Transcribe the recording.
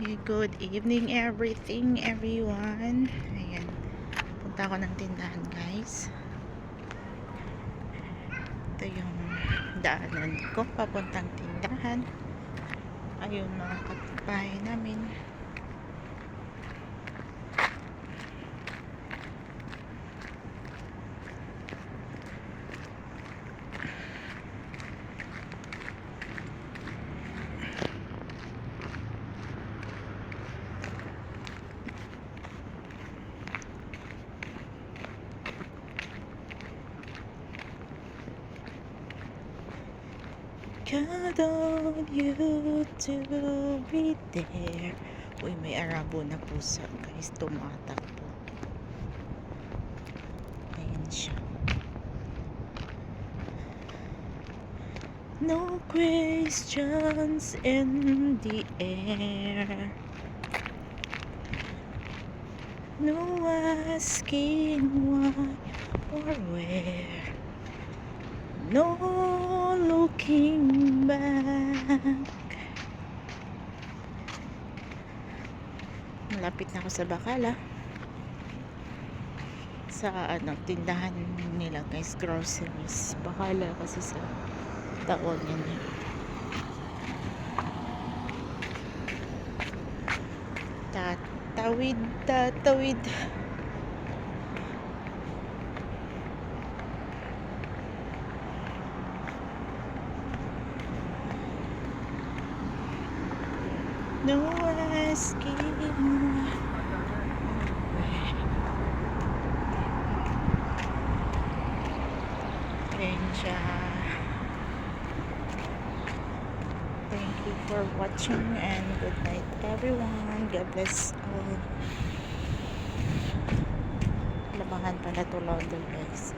Good evening everything, everyone. Ayan. Punta ako ng tindahan, guys. Ito yung daanan ko, papuntang tindahan. Ayun, mga kapitbahay namin. Count on you to be there. Uy, may arabo na pusa, guys. Tumatakbo. Ayan siya. No questions in the air. No asking why or where. No looking back. Malapit na ako sa Bacala. Sa ano, tindahan nila guys, groceries. Bacala kasi sa taon yan. eh. Tatawid, tatawid. No asking. Ayan siya. Thank you for watching and good night everyone. God bless all. Labahan pala to London guys.